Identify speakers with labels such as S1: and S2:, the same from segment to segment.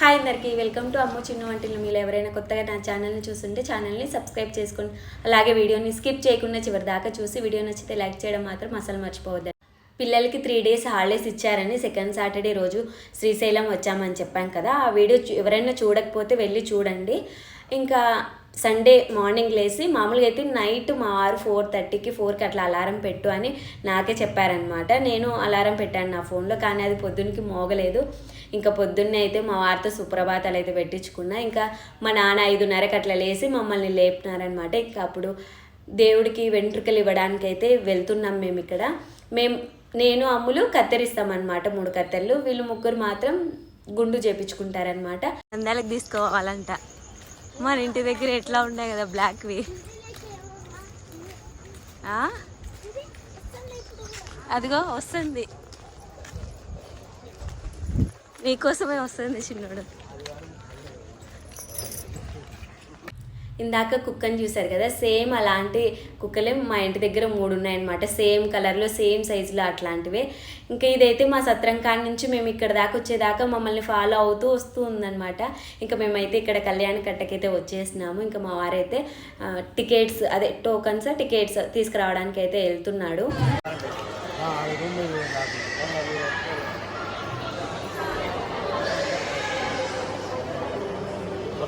S1: Hi అందరికీ welcome to అమ్మ చిన్న వంటలు మీరు ఎవరైనా కొత్తగా నా ఛానల్ని చూస్తుంటే ఛానల్ని సబ్స్క్రైబ్ చేసుకోండి అలాగే వీడియోని స్కిప్ చేయకుండా చివరి దాకా చూసి వీడియో నచ్చితే లైక్ చేయడం మాత్రం అసలు మర్చిపోవద్దు పిల్లలకి త్రీ డేస్ హాలిడేస్ ఇచ్చారని సెకండ్ సాటర్డే రోజు శ్రీశైలం వచ్చామని చెప్పాం కదా. ఆ వీడియో ఎవరైనా చూడకపోతే వెళ్ళి చూడండి. ఇంకా సండే మార్నింగ్ లేసి మామూలుగా అయితే నైట్ మా వారు ఫోర్ థర్టీకి ఫోర్కి అట్లా అలారం పెట్టు అని నాకే చెప్పారనమాట నేను అలారం పెట్టాను నా ఫోన్లో కానీ అది పొద్దున్నకి మోగలేదు. ఇంకా పొద్దున్నే అయితే మా వారితో సుప్రభాతాలు అయితే పెట్టించుకున్నా. ఇంకా మా నాన్న ఐదున్నరకి అట్లా లేసి మమ్మల్ని లేపినారనమాట ఇంకా అప్పుడు దేవుడికి వెంట్రుకలు ఇవ్వడానికి అయితే వెళ్తున్నాం మేము ఇక్కడ. మేము నేను అమ్ములు కత్తిరిస్తామన్నమాట మూడు కత్తెర్లు. వీళ్ళు ముగ్గురు మాత్రం గుండు చేపించుకుంటారనమాట అందాలకు తీసుకోవాలంట. మన ఇంటి దగ్గర ఎట్లా ఉన్నాయి కదా బ్లాక్వి అదిగో వస్తుంది. నీకోసమే వస్తుంది చిన్నోడు. ఇందాక కుక్కని చూసారు కదా సేమ్ అలాంటి కుక్కలే మా ఇంటి దగ్గర మూడు ఉన్నాయన్నమాట. సేమ్ కలర్లో సేమ్ సైజులో అట్లాంటివే. ఇంకా ఇదైతే మా సత్రం కాడి నుంచి మేము ఇక్కడ దాకా వచ్చేదాకా మమ్మల్ని ఫాలో అవుతూ వస్తూ ఉందన్నమాట. ఇంకా మేమైతే ఇక్కడ కళ్యాణ కట్టకైతే వచ్చేసినాము. ఇంకా మా వారైతే టికెట్స్ అదే టోకన్స్ టికెట్స్ తీసుకురావడానికి అయితే వెళ్తున్నాడు ఆ, Ah,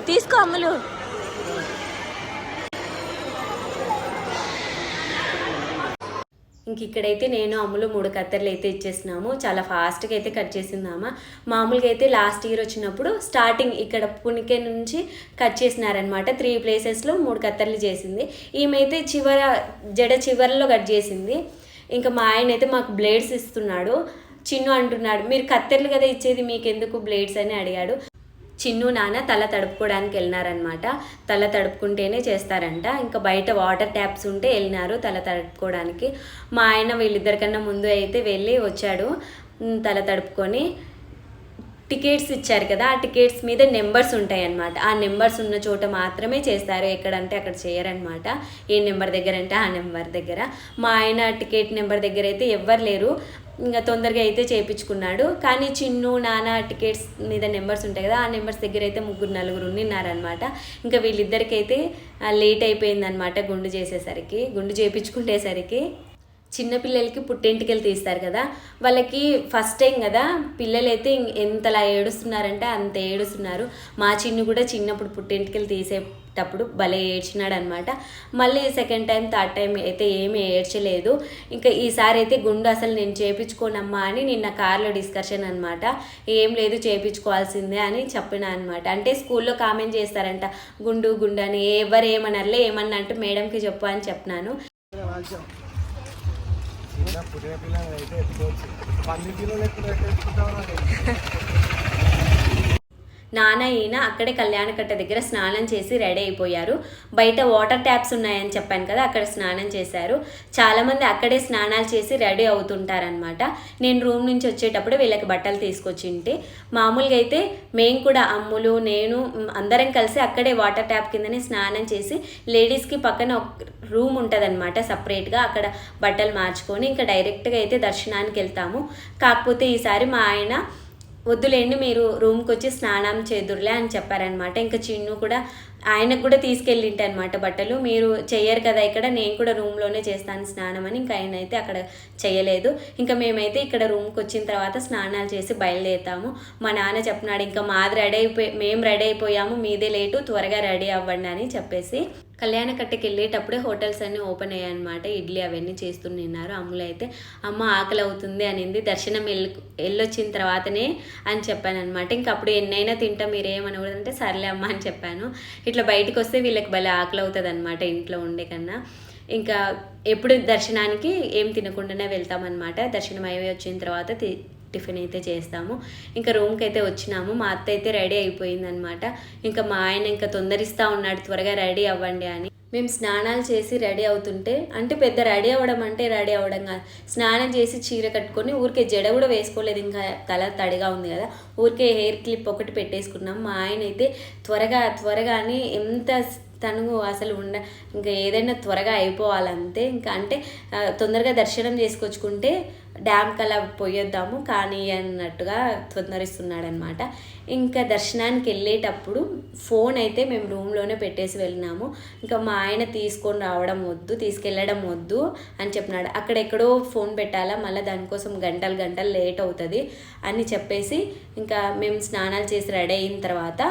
S1: తీసుకో అమ్ములు ఇంక ఇక్కడైతే నేను అమ్ములు మూడు కత్తెరలు అయితే ఇచ్చేసినాము. చాలా ఫాస్ట్గా అయితే కట్ చేసిందామా. మామూలుగా అయితే లాస్ట్ ఇయర్ వచ్చినప్పుడు స్టార్టింగ్ ఇక్కడ పునికే నుంచి కట్ చేసినారనమాట త్రీ ప్లేసెస్లో మూడు కత్తెరలు చేసింది. ఈమె అయితే చివర జడ చివరలో కట్ చేసింది. ఇంకా మా ఆయన అయితే మాకు బ్లేడ్స్ ఇస్తున్నాడు. చిన్ను అంటున్నాడు మీరు కత్తెరలు కదా ఇచ్చేది మీకు ఎందుకు బ్లేడ్స్ అని అడిగాడు. చిన్ను నాన్న తల తడుపుకోవడానికి వెళ్ళినారనమాట తల తడుపుకుంటేనే చేస్తారంట. ఇంకా బయట వాటర్ ట్యాప్స్ ఉంటే వెళ్ళినారు తల తడుపుకోవడానికి. మా ఆయన వీళ్ళిద్దరికన్నా ముందు అయితే వెళ్ళి వచ్చాడు. తల తడుపుకొని టికెట్స్ ఇచ్చారు కదా ఆ టికెట్స్ మీద నెంబర్స్ ఉంటాయి అన్నమాట ఆ నెంబర్స్ ఉన్న చోట మాత్రమే చేస్తారు. ఎక్కడంటే అక్కడ చేయరనమాట ఏ నెంబర్ దగ్గర అంటే ఆ నెంబర్ దగ్గర. మా ఆయన టికెట్ నెంబర్ దగ్గర అయితే ఎవ్వరు లేరు. ఇంకా తొందరగా అయితే చేయించుకున్నాడు. కానీ చిన్ను నాన్న టికెట్స్ మీద నెంబర్స్ ఉంటాయి కదా ఆ నెంబర్స్ దగ్గర అయితే ముగ్గురు నలుగురు ఉన్నారనమాట ఇంకా వీళ్ళిద్దరికైతే లేట్ అయిపోయిందనమాట గుండు చేసేసరికి గుండు చేయించుకునేసరికి చిన్నపిల్లలకి పుట్టింటికెళ్ళి తీస్తారు కదా వాళ్ళకి ఫస్ట్ టైం కదా పిల్లలైతే ఇం- ఎంతలా ఏడుస్తున్నారంటే అంత ఏడుస్తున్నారు. మా చిన్ను కూడా చిన్నప్పుడు పుట్టెంటికలు తీసేటప్పుడు భలే ఏడ్చినాడు అనమాట మళ్ళీ సెకండ్ టైం థర్డ్ టైం అయితే ఏమీ ఏడ్చలేదు. ఇంకా ఈసారి అయితే గుండు అసలు నేను చేపించుకోనమ్మా అని నిన్న కార్లో డిస్కషన్ అనమాట. ఏం లేదు చేపించుకోవాల్సిందే అని చెప్పిన అనమాట. అంటే స్కూల్లో కామెంట్ చేస్తారంట గుండు గుండు అని. ఎవరు ఏమనర్లే ఏమన్నా అంటూ మేడంకి చెప్పు అని చెప్పినాను.
S2: చిన్న పుట్టిన పిల్లలు అయితే ఎత్తుకోవచ్చు. పది కిలోలు ఎత్తుకు ఎత్తుకుంటామా
S1: నాన్న ఈయన అక్కడే కళ్యాణకట్ట దగ్గర స్నానం చేసి రెడీ అయిపోయారు. బయట వాటర్ ట్యాప్స్ ఉన్నాయని చెప్పాను కదా అక్కడ స్నానం చేశారు. చాలామంది అక్కడే స్నానాలు చేసి రెడీ అవుతుంటారనమాట నేను రూమ్ నుంచి వచ్చేటప్పుడు వీళ్ళకి బట్టలు తీసుకొచ్చింటే. మామూలుగా అయితే మేము కూడా అమ్ములు నేను అందరం కలిసి అక్కడే వాటర్ ట్యాప్ కిందనే స్నానం చేసి లేడీస్కి పక్కన ఒక రూమ్ ఉంటుందన్నమాట సపరేట్గా. అక్కడ బట్టలు మార్చుకొని ఇంకా డైరెక్ట్గా అయితే దర్శనానికి వెళ్తాము. కాకపోతే ఈసారి మా ఆయన వద్దులేండి మీరు రూమ్కి వచ్చి స్నానం చేదురులే అని చెప్పారనమాట. ఇంకా చిన్ను కూడా ఆయనకు కూడా తీసుకెళ్ళింటే అనమాట బట్టలు. మీరు చెయ్యరు కదా ఇక్కడ నేను కూడా రూమ్లోనే చేస్తాను స్నానం అని ఇంకా ఆయన అయితే అక్కడ చేయలేదు ఇంకా మేమైతే ఇక్కడ రూమ్కి వచ్చిన తర్వాత స్నానాలు చేసి బయలుదేరుతాము. మా నాన్న చెప్పినాడు ఇంకా మాది రెడీ అయిపోయి మేము రెడీ అయిపోయాము మీదే లేటు త్వరగా రెడీ అవ్వండి అని చెప్పేసి. కళ్యాణ కట్టకెళ్ళేటప్పుడే హోటల్స్ అన్నీ ఓపెన్ అయ్యాయి అనమాట ఇడ్లీ అవన్నీ చేస్తున్నారు అమ్ములు అయితే అమ్మ ఆకలి అవుతుంది అనింది. దర్శనం వెళ్ళి వెళ్ళొచ్చిన తర్వాతనే అని చెప్పాను అనమాట ఇంకా అప్పుడు ఎన్నైనా తింటా మీరేమనకూడదంటే సర్లే అమ్మ అని చెప్పాను. ఇట్లా బయటకు వస్తే వీళ్ళకి భలే ఆకలి అవుతుంది అనమాట ఇంట్లో ఉండే కన్నా. ఇంకా ఎప్పుడు దర్శనానికి ఏం తినకుండానే వెళ్తామన్నమాట. దర్శనం అయ్యి వచ్చిన తర్వాత తి- టిఫిన్ అయితే చేస్తాము. ఇంకా రూమ్కి అయితే వచ్చినాము. మా అత్త అయితే రెడీ అయిపోయిందనమాట. ఇంకా మా ఆయన ఇంకా తొందరిస్తూ ఉన్నాడు. త్వరగా రెడీ అవ్వండి అని. మేము స్నానాలు చేసి రెడీ అవుతుంటే అంటే పెద్ద రెడీ అవ్వడం అంటే రెడీ అవ్వడం కాదు. స్నానం చేసి చీర కట్టుకొని ఊరికే జడ కూడా వేసుకోలేదు. ఇంకా తల తడిగా ఉంది కదా. ఊరికే హెయిర్ క్లిప్ ఒకటి పెట్టేసుకున్నాం. మా ఆయన అయితే త్వరగా త్వరగానే ఎంత తను అసలు ఉండ ఇంకా ఏదైనా త్వరగా అయిపోవాలంతే ఇంకా అంటే తొందరగా దర్శనం చేసుకొచ్చుకుంటే డ్యామ్కి అలా పోయొద్దాము కానీ అన్నట్టుగా తొందరిస్తున్నాడనమాట ఇంకా దర్శనానికి వెళ్ళేటప్పుడు ఫోన్ అయితే మేము రూమ్లోనే పెట్టేసి వెళ్ళినాము. ఇంకా మా ఆయన తీసుకొని రావడం వద్దు తీసుకెళ్ళడం వద్దు అని చెప్పినాడు. అక్కడెక్కడో ఫోన్ పెట్టాలా మళ్ళీ దానికోసం గంటలు గంటలు లేట్ అవుతుంది అని చెప్పేసి ఇంకా మేము స్నానాలు చేసి రెడీ అయిన తర్వాత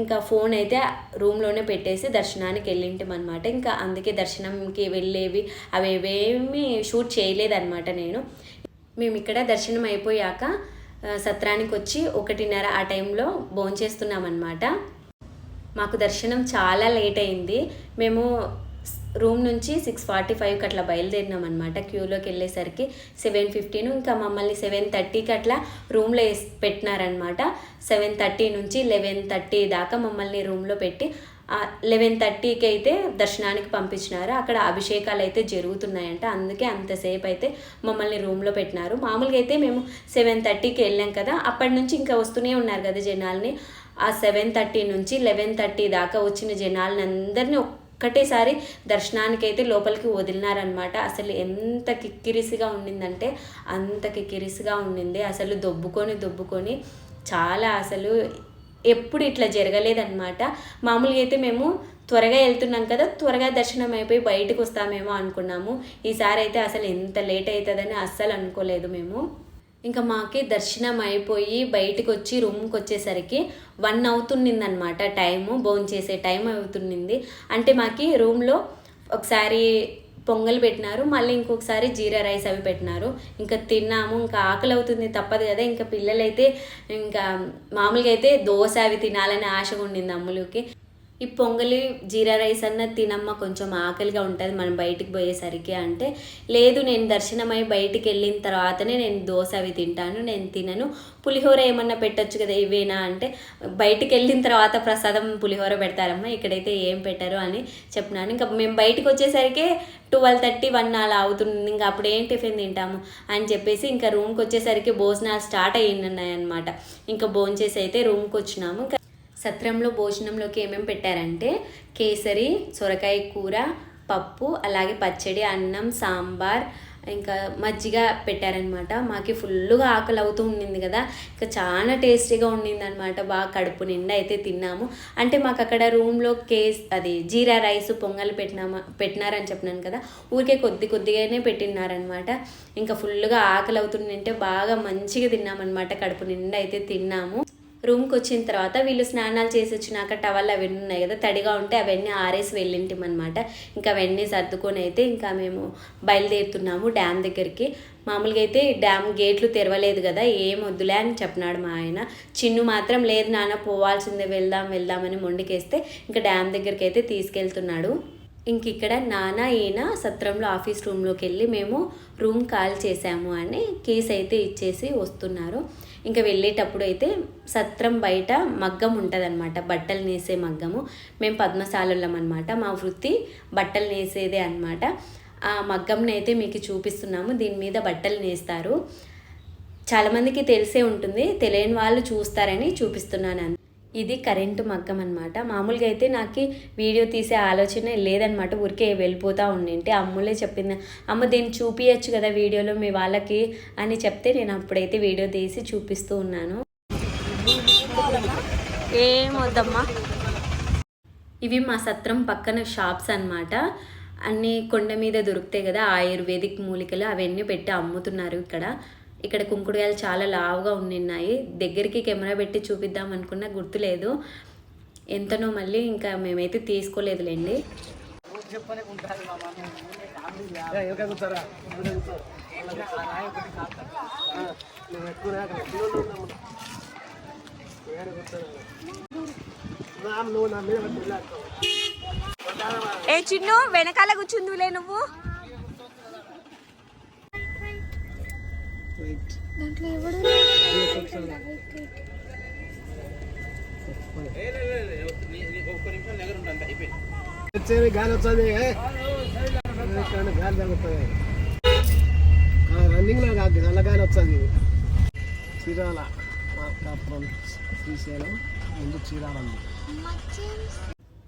S1: ఇంకా ఫోన్ అయితే రూమ్లోనే పెట్టేసి దర్శనానికి వెళ్ళింటాం అనమాట ఇంకా అందుకే దర్శనంకి వెళ్ళేవి అవి షూట్ చేయలేదన్నమాట నేను. మేము ఇక్కడ దర్శనం అయిపోయాక సత్రానికి వచ్చి ఒకటిన్నర ఆ టైంలో భోంచేస్తున్నాం అనమాట మాకు దర్శనం చాలా లేట్ అయింది. మేము రూమ్ నుంచి సిక్స్ ఫార్టీ ఫైవ్కి అట్లా బయలుదేరినాం అనమాట క్యూలోకి వెళ్ళేసరికి సెవెన్ ఫిఫ్టీన్ ఇంకా మమ్మల్ని సెవెన్ థర్టీకి అట్లా రూమ్లో వేసి పెట్టినారనమాట సెవెన్ థర్టీ నుంచి లెవెన్ థర్టీ దాకా మమ్మల్ని రూమ్లో పెట్టి లెవెన్ థర్టీకి అయితే దర్శనానికి పంపించినారు. అక్కడ అభిషేకాలు అయితే జరుగుతున్నాయంట. అందుకే అంతసేపు అయితే మమ్మల్ని రూమ్లో పెట్టినారు. మామూలుగా అయితే మేము సెవెన్ థర్టీకి వెళ్ళాం కదా అప్పటి నుంచి ఇంకా వస్తూనే ఉన్నారు కదా జనాల్ని. ఆ సెవెన్ థర్టీ నుంచి లెవెన్ థర్టీ దాకా వచ్చిన జనాలని అందరినీ ఒక్కటేసారి దర్శనానికి అయితే లోపలికి వదిలినారనమాట అసలు ఎంత కిక్కిరిసిగా ఉండిందంటే అంత కిక్కిరిసిగా ఉండింది. అసలు దొబ్బుకొని దొబ్బుకొని చాలా అసలు ఎప్పుడు ఇట్లా జరగలేదన్నమాట. మామూలుగా అయితే మేము త్వరగా వెళ్తున్నాం కదా త్వరగా దర్శనం అయిపోయి బయటకు వస్తామేమో అనుకున్నాము. ఈసారి అయితే అసలు ఎంత లేట్ అవుతుందని అస్సలు అనుకోలేదు మేము. ఇంకా మాకి దర్శనం అయిపోయి బయటకు వచ్చి రూమ్కి వచ్చేసరికి వన్ అవుతుండిందనమాట టైము భోంచేసే టైం అవుతుండింది అంటే మాకి రూమ్లో ఒకసారి పొంగల్ పెట్టినారు మళ్ళీ ఇంకొకసారి జీరా రైస్ అవి పెట్టినారు. ఇంకా తిన్నాము ఇంకా ఆకలి అవుతుంది తప్పదు కదా ఇంకా పిల్లలైతే ఇంకా మామూలుగా అయితే దోశ అవి తినాలని ఆశగా ఉండింది అమ్ములకి. ఈ పొంగలి జీరా రైస్ అన్న తినమ్మ కొంచెం ఆకలిగా ఉంటుంది. మనం బయటికి పోయేసరికి అంటే లేదు నేను దర్శనమై బయటికి వెళ్ళిన తర్వాతనే నేను దోశ అవి తింటాను నేను తినను. పులిహోర ఏమన్నా పెట్టొచ్చు కదా ఇవేనా అంటే బయటికి వెళ్ళిన తర్వాత ప్రసాదం పులిహోర పెడతారమ్మా ఇక్కడైతే ఏం పెట్టరు అని చెప్పినాను. ఇంకా మేము బయటకు వచ్చేసరికి ట్వెల్వ్ థర్టీ వన్ అలా అవుతుంది. ఇంకా అప్పుడు ఏం టిఫిన్ తింటాము అని చెప్పేసి ఇంకా రూమ్కి వచ్చేసరికి భోజనాలు స్టార్ట్ అయ్యిందన్నాయి అనమాట ఇంకా భోంచేసి అయితే రూమ్కి వచ్చినాము. ఇంకా సత్రంలో భోజనంలోకి ఏమేమి పెట్టారంటే కేసరి సొరకాయ కూర పప్పు అలాగే పచ్చడి అన్నం సాంబార్ ఇంకా మజ్జిగ పెట్టారనమాట మాకి ఫుల్గా ఆకలి అవుతూ ఉండింది కదా. ఇంకా చాలా టేస్టీగా ఉండింది అనమాట బాగా కడుపు నిండా అయితే తిన్నాము. అంటే మాకు అక్కడ రూమ్లో కేస్ అది జీరా రైస్ పొంగల్ పెట్టినామా పెట్టినారని చెప్పినాను కదా. ఊరికే కొద్ది కొద్దిగానే పెట్టినారనమాట ఇంకా ఫుల్గా ఆకలి అవుతుందంటే బాగా మంచిగా తిన్నామన్నమాట. కడుపు నిండా అయితే తిన్నాము. రూమ్కి వచ్చిన తర్వాత వీళ్ళు స్నానాలు చేసి వచ్చినాక టవల్ అవన్నీ ఉన్నాయి కదా తడిగా ఉంటే అవన్నీ ఆరేసి వెళ్ళింటాం అనమాట ఇంకా అవన్నీ సర్దుకొని అయితే ఇంకా మేము బయలుదేరుతున్నాము డ్యామ్ దగ్గరికి. మామూలుగా అయితే డ్యామ్ గేట్లు తెరవలేదు కదా ఏం వద్దులే అని చెప్పినాడు మా ఆయన. చిన్ను మాత్రం లేదు నాన్న పోవాల్సిందే వెళ్దాం వెళ్దామని మొండికేస్తే ఇంకా డ్యామ్ దగ్గరికి అయితే తీసుకెళ్తున్నాడు. ఇంక ఇక్కడ నాన్న ఈయన సత్రంలో ఆఫీస్ రూమ్లోకి వెళ్ళి మేము రూమ్ కాల్ చేసాము అని కేస్ అయితే ఇచ్చేసి వస్తున్నారు. ఇంకా వెళ్ళేటప్పుడు అయితే సత్రం బయట మగ్గం ఉంటుంది బట్టలు నేసే మగ్గము. మేము పద్మశాలలం అనమాట మా వృత్తి బట్టలు నేసేదే అనమాట ఆ మగ్గంని అయితే మీకు చూపిస్తున్నాము. దీని మీద బట్టలు నేస్తారు. చాలామందికి తెలిసే ఉంటుంది. తెలియని వాళ్ళు చూస్తారని చూపిస్తున్నాను ఇది కరెంటు మగ్గం అనమాట మామూలుగా అయితే నాకు వీడియో తీసే ఆలోచన లేదనమాట ఊరికే వెళ్ళిపోతూ ఉండింటే అమ్ములే చెప్పింది. అమ్మ దీన్ని చూపించచ్చు కదా వీడియోలో మీ వాళ్ళకి అని చెప్తే నేను అప్పుడైతే వీడియో తీసి చూపిస్తూ ఉన్నాను. ఏం వద్దమ్మా? ఇవి మా సత్రం పక్కన షాప్స్ అనమాట అన్నీ కొండ మీద దొరుకుతాయి కదా ఆయుర్వేదిక్ మూలికలు అవన్నీ పెట్టి అమ్ముతున్నారు ఇక్కడ. ఇక్కడ కుంకుడుగాయలు చాలా లావుగా ఉన్నాయి దగ్గరికి కెమెరా పెట్టి చూపిద్దాం అనుకున్నా గుర్తులేదు. ఎంతనో మళ్ళీ ఇంకా మేమైతే తీసుకోలేదులేండి.
S2: చెప్పనే వెనకాల మా మామ నువ్వు.
S3: దాంట్లో ఎవడు
S2: వచ్చేది గాలి వస్తుంది గాలి తగ్గుతుంది రన్నింగ్లో కాదు నల్ల గాలి వస్తుంది. చీరాల శ్రీశైలం ముందు చీరాల.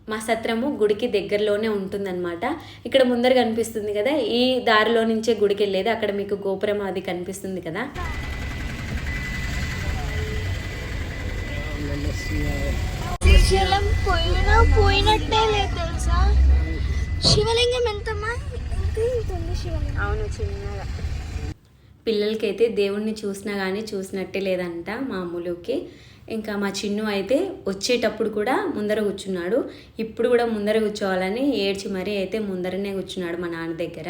S1: మా సత్రము గుడికి దగ్గరలోనే ఉంటుందన్నమాట. ఇక్కడ ముందర కనిపిస్తుంది కదా ఈ దారిలో నుంచే గుడికి వెళ్ళేది అక్కడ మీకు గోపురం అది కనిపిస్తుంది కదా.
S3: పోయినట్టే లేదు తెలుసా? శివలింగం
S1: అవును చిన్నగా. పిల్లలకైతే దేవుణ్ణి చూసినా కానీ చూసినట్టే లేదంట మా అమ్ములుకి. ఇంకా మా చిన్ను అయితే వచ్చేటప్పుడు కూడా ముందర కూర్చున్నాడు. ఇప్పుడు కూడా ముందర కూర్చోవాలని ఏడ్చి మరీ అయితే ముందరనే కూర్చున్నాడు మా నాన్న దగ్గర.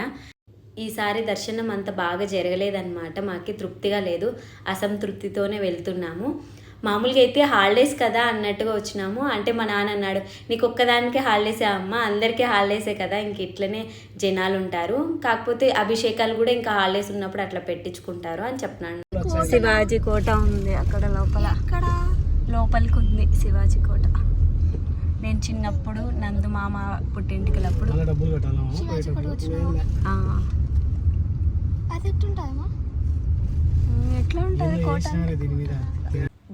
S1: ఈసారి దర్శనం అంత బాగా జరగలేదన్నమాట. మాకి తృప్తిగా లేదు. అసంతృప్తితోనే వెళ్తున్నాము. మామూలుగా అయితే హాలిడేస్ కదా అన్నట్టుగా వచ్చినాము. అంటే మా నాన్న అన్నాడు నీకు ఒక్కదానికే హాలిడేసే అమ్మ? అందరికీ హాలిడేసే కదా? ఇంక ఇట్లనే జనాలు ఉంటారు. కాకపోతే అభిషేకాలు కూడా ఇంకా హాలిడేస్ ఉన్నప్పుడు అట్లా పెట్టించుకుంటారు అని చెప్పినాను శివాజీ కోట ఉంది అక్కడ లోపల. లోపలికి ఉంది శివాజీ కోట. నేను చిన్నప్పుడు నందు మామ పుట్టింటికలప్పుడు. ఎట్లా ఉంటుంది కోట?
S2: వేసినారే దీని మీద?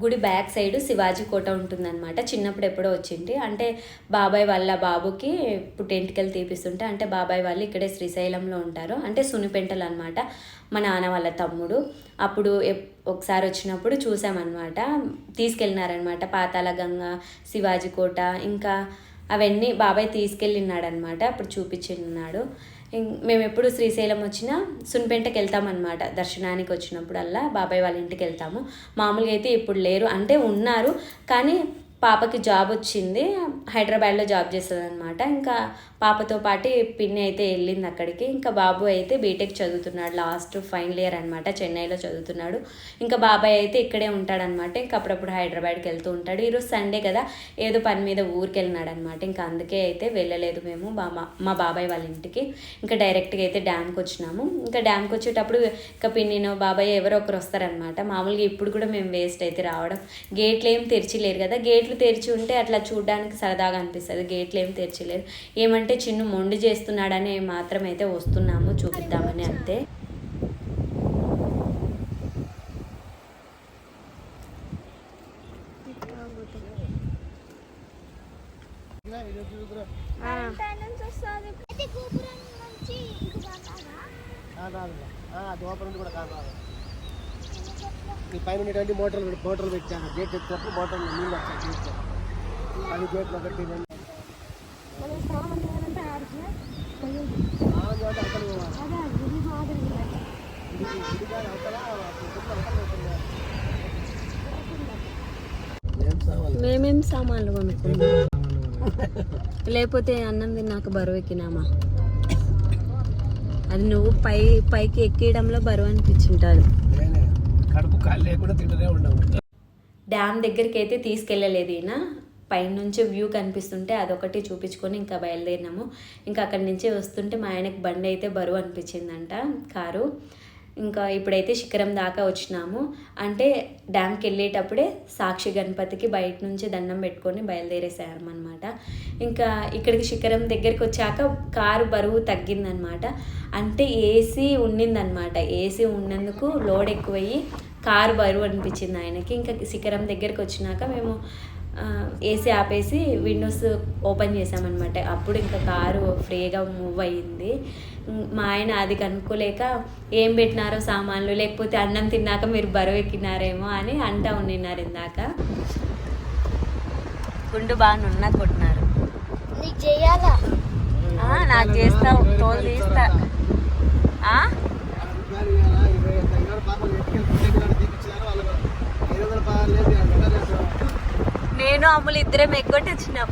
S1: గుడి బ్యాక్ సైడ్ శివాజీ కోట ఉంటుందన్నమాట. చిన్నప్పుడు ఎప్పుడో వచ్చింది అంటే బాబాయ్ వాళ్ళ బాబుకి పుట్టెంటికలు తీపిస్తుంటే అంటే బాబాయ్ వాళ్ళు ఇక్కడే శ్రీశైలంలో ఉంటారు. అంటే సునిపెంటలు అనమాట మా నాన్న వాళ్ళ తమ్ముడు. అప్పుడు ఒకసారి వచ్చినప్పుడు చూసామన్నమాట. తీసుకెళ్ళినారనమాట పాతాళ గంగ శివాజీ కోట ఇంకా అవన్నీ బాబాయ్ తీసుకెళ్ళినాడనమాట అప్పుడు చూపించిన్నాడు. ఇం- మేము ఎప్పుడు శ్రీశైలం వచ్చినా సున్పెంటకి వెళ్తామన్నమాట. దర్శనానికి వచ్చినప్పుడల్లా బాబాయ్ వాళ్ళ ఇంటికి వెళ్తాము. మామూలుగా అయితే ఇప్పుడు లేరు. అంటే ఉన్నారు. కానీ పాపకి జాబ్ వచ్చింది. హైదరాబాద్లో జాబ్ చేస్తుంది అనమాట ఇంకా పాపతో పాటు పిన్ని అయితే వెళ్ళింది అక్కడికి. ఇంకా బాబు అయితే బీటెక్ చదువుతున్నాడు లాస్ట్ ఫైనల్ ఇయర్ అనమాట చెన్నైలో చదువుతున్నాడు. ఇంకా బాబాయ్ అయితే ఇక్కడే ఉంటాడనమాట ఇంకా అప్పుడప్పుడు హైదరాబాద్కి వెళ్తూ ఉంటాడు. ఈరోజు సండే కదా ఏదో పని మీద ఊరికి వెళ్ళినాడు అనమాట ఇంకా అందుకే అయితే వెళ్ళలేదు మేము బా- మా- మా బాబాయ్ వాళ్ళ ఇంటికి. ఇంకా డైరెక్ట్గా అయితే డ్యామ్కి వచ్చినాము. ఇంకా డ్యామ్కి వచ్చేటప్పుడు ఇంకా పిన్నినో బాబాయ్ ఎవరో ఒకరు వస్తారనమాట మామూలుగా ఇప్పుడు కూడా మేము వేస్ట్ అయితే రావడం. గేట్లు ఏం తెరిచిలేరు కదా గేట్లు తెరిచి ఉంటే అట్లా చూడడానికి సరదాగా అనిపిస్తుంది. గేట్లు ఏం తెరిచిలేరు ఏమంటే చిన్ను మొండి చేస్తున్నాడని మాత్రమైతే వస్తున్నాము చూపిద్దామని అంతే
S3: గోపురం
S2: కూడా కాదు ఈ పైన ఉన్నటువంటి మోటార్లు మోటార్లు పెట్టాను గేట్ ఎత్తినప్పుడు మోటార్లు నీళ్ళు వచ్చాయి గేట్ అది గేట్లు ఒకటి రెండు.
S3: మనం స్నానం చేయాలంటే ఆడికి కొంచెం
S2: స్నానం చేయాలంటే అవతల పోవాలి.
S3: అదే గుడి మాదిరి ఉంది.
S2: గుడి- గుడి కాడ అవతల, గుడిలో అవతల పోతుంది.
S1: మేమేం సామాన్లు కొనుక్కున్నాం? లేకపోతే అన్నం తిన్నాక బరువు ఎక్కినామా? అది నువ్వు పై పైకి ఎక్కియడంలో బరువు
S2: ఉండవు
S1: డ్యామ్ దగ్గరికి అయితే తీసుకెళ్ళలేదు ఈయన. పైనుంచి వ్యూ కనిపిస్తుంటే అదొకటి చూపించుకొని ఇంకా బయలుదేరినాము. ఇంకా అక్కడి నుంచి వస్తుంటే మా ఆయనకి బండి అయితే బరువు అనిపించిందంట కారు. ఇంకా ఇప్పుడైతే శిఖరం దాకా వచ్చినాము. అంటే డ్యామ్కి వెళ్ళేటప్పుడే సాక్షి గణపతికి బయట నుంచి దండం పెట్టుకొని బయలుదేరేసామన్నమాట ఇంకా ఇక్కడికి శిఖరం దగ్గరికి వచ్చాక కారు బరువు తగ్గిందనమాట అంటే ఏసీ ఉండిందనమాట ఏసీ ఉన్నందుకు లోడ్ ఎక్కువయ్యి కారు బరువు అనిపించింది ఆయనకి. ఇంకా శిఖరం దగ్గరికి వచ్చినాక మేము ఏసీ ఆపేసి విండోస్ ఓపెన్ చేసామన్నమాట అప్పుడు ఇంకా కారు ఫ్రీగా మూవ్ అయ్యింది. మా ఆయన అది కనుక్కోలేక ఏం పెట్టినారో సామాన్లు లేకపోతే అన్నం తిన్నాక మీరు బరువు ఎక్కినారేమో అని అంటా ఉండినారు ఇందాక. గుండు బాగా నున్నా కొట్టినారు.
S3: నీకు
S1: చేస్తావు తోలు తీస్తా. ఆ? నేను అమ్ములు ఇద్దరం వచ్చినాం.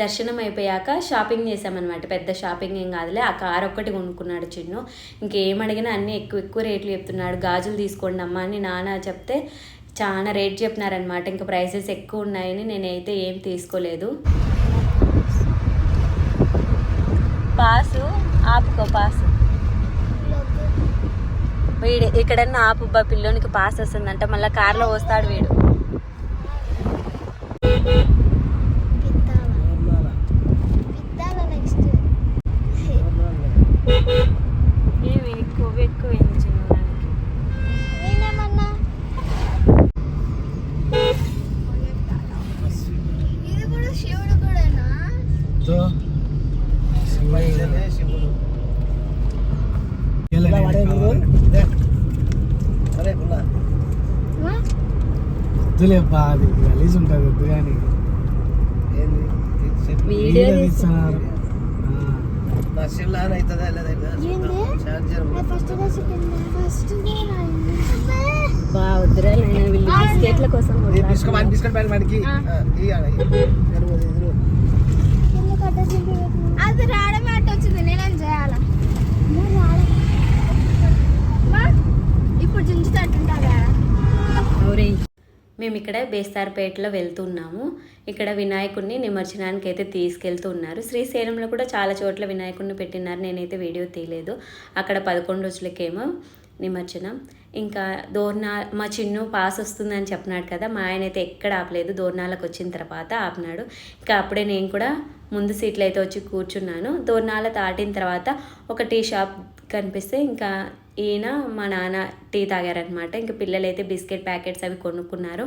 S1: దర్శనం అయిపోయాక షాపింగ్ చేసామన్నమాట పెద్ద షాపింగ్ ఏం కాదులే ఆ కార్ ఒక్కటి కొనుక్కున్నాడు చిన్ను. ఇంకేం అడిగినా అన్నీ ఎక్కువ ఎక్కువ రేట్లు చెప్తున్నాడు. గాజులు తీసుకోండి అమ్మా అని నాన్న చెప్తే చాలా రేట్ చెప్పినారనమాట ఇంకా ప్రైసెస్ ఎక్కువ ఉన్నాయని నేనైతే ఏం తీసుకోలేదు. పాసు ఆపుకో పాసు. వీడు ఇక్కడన్నా ఆపుబ్బా పిల్లోనికి పాస్ వస్తుందంట మళ్ళీ కార్లో వస్తాడు వీడు
S3: గిత్త శివుడు కూడానా
S2: ఇదే శివుడు ఇలా పడే గురు. ఇదే. అరే పుల్లా.
S4: వద్దులేబ్బా అది గలీజ్ ఉంటుంది వద్దు కానీ.
S1: వీడియో
S4: తీస్తున్నారు.
S1: బా బిస్కెట్ల కోసం
S2: బిస్కెట్ బిస్కెట్ ప్యాకెట్ వాడికి
S3: అది రావడం అట్ట వచ్చింది. నేనేం చేయాలా? ఇప్పుడు
S1: మేము ఇక్కడ బేస్తార్పేటలో వెళ్తున్నాము. ఇక్కడ వినాయకుడిని నిమజ్జనానికి అయితే తీసుకెళ్తున్నారు. శ్రీశైలంలో కూడా చాలా చోట్ల వినాయకుడిని పెట్టినారు. నేనైతే వీడియో తీయలేదు. అక్కడ పదకొండు రోజులకేమో నిమజ్జనం. ఇంకా దోర్నా మా చిన్ను పాస్ వస్తుందని చెప్పినాడు కదా మా ఆయన అయితే ఎక్కడ ఆపలేదు. దోర్నాలకు వచ్చిన తర్వాత ఆపినాడు. ఇంకా అప్పుడే నేను కూడా ముందు సీట్లు అయితే వచ్చి కూర్చున్నాను. దోర్నాల దాటిన తర్వాత ఒక టీ షాప్ కనిపిస్తే ఇంకా ఈయన మా నాన్న టీ తాగారనమాట ఇంకా పిల్లలు అయితే బిస్కెట్ ప్యాకెట్స్ అవి కొనుక్కున్నారు.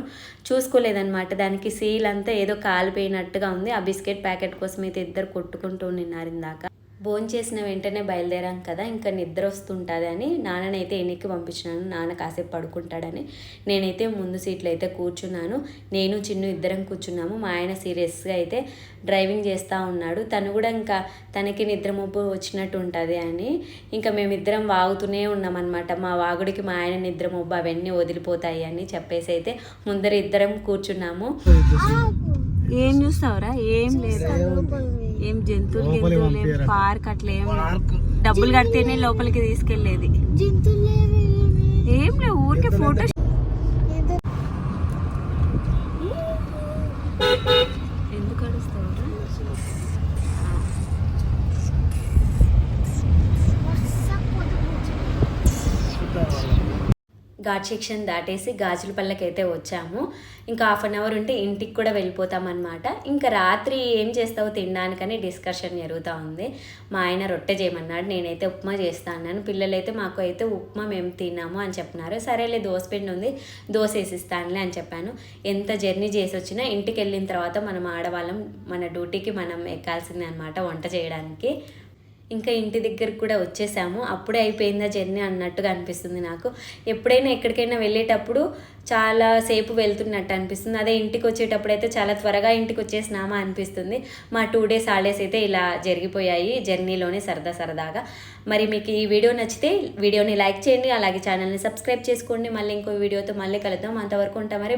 S1: చూసుకోలేదన్నమాట. దానికి సీల్ అంతా ఏదో కాలిపోయినట్టుగా ఉంది. ఆ బిస్కెట్ ప్యాకెట్ కోసం అయితే ఇద్దరు కొట్టుకుంటూ నిన్నారు ఇందాక. భోజనం చేసిన వెంటనే బయలుదేరాం కదా ఇంకా నిద్ర వస్తుంటుంది అని నాన్ననైతే ఎన్నికి పంపించినాను. నాన్న కాసేపు పడుకుంటాడని నేనైతే ముందు సీట్లో అయితే కూర్చున్నాను. నేను చిన్ను ఇద్దరం కూర్చున్నాము. మా ఆయన సీరియస్గా అయితే డ్రైవింగ్ చేస్తూ ఉన్నాడు. తను కూడా ఇంకా తనకి నిద్ర ముప్పు వచ్చినట్టు ఉంటుంది అని ఇంకా మేమిద్దరం వాగుతూనే ఉన్నామన్నమాట. మా వాగుడికి మా ఆయన నిద్ర ముబ్బు అవన్నీ వదిలిపోతాయి అని చెప్పేసి అయితే ముందర ఇద్దరం కూర్చున్నాము. ఏం చూస్తావురా? ఏం లేదు. ఏం జంతువులు గింతువులు. పార్క్ అట్లా ఏం లేదు. డబ్బులు కడితేనే లోపలికి తీసుకెళ్ళేది
S3: జంతువులు
S1: ఏం లేవు ఊరికే ఫోటో ఘాట్ సెక్షన్ దాటేసి గాజులపల్లకి అయితే వచ్చాము. ఇంకా హాఫ్ అన్ అవర్ ఉంటే ఇంటికి కూడా వెళ్ళిపోతాం అనమాట ఇంకా రాత్రి ఏం చేస్తావు తినడానికని డిస్కషన్ జరుగుతూ ఉంది. మా ఆయన రొట్టె చేయమన్నాడు నేనైతే ఉప్మా చేస్తా అన్నాను. పిల్లలైతే మాకు అయితే ఉప్మా మేము తిన్నాము అని చెప్పినారు. సరేలే దోశ పిండి ఉంది దోశ వేసిస్తానులే అని చెప్పాను. ఎంత జర్నీ చేసి వచ్చినా ఇంటికి వెళ్ళిన తర్వాత మనం ఆడవాళ్ళం మన డ్యూటీకి మనం ఎక్కాల్సిందే అనమాట వంట చేయడానికి. ఇంకా ఇంటి దగ్గరికి కూడా వచ్చేసాము. అప్పుడే అయిపోయిందా జర్నీ అన్నట్టుగా అనిపిస్తుంది నాకు. ఎప్పుడైనా ఎక్కడికైనా వెళ్ళేటప్పుడు చాలా సేపు వెళ్తున్నట్టు అనిపిస్తుంది. అదే ఇంటికి వచ్చేటప్పుడు అయితే చాలా త్వరగా ఇంటికి వచ్చేసినామా అనిపిస్తుంది. మా టూ డేస్ హాలిడేస్ అయితే ఇలా జరిగిపోయాయి జర్నీలోనే సరదా సరదాగా. మరి మీకు ఈ వీడియో నచ్చితే వీడియోని లైక్ చేయండి. అలాగే ఛానల్ని సబ్స్క్రైబ్ చేసుకోండి. మళ్ళీ ఇంకో వీడియోతో మళ్ళీ కలుద్దాం. అంతవరకు ఉంటాం మరి.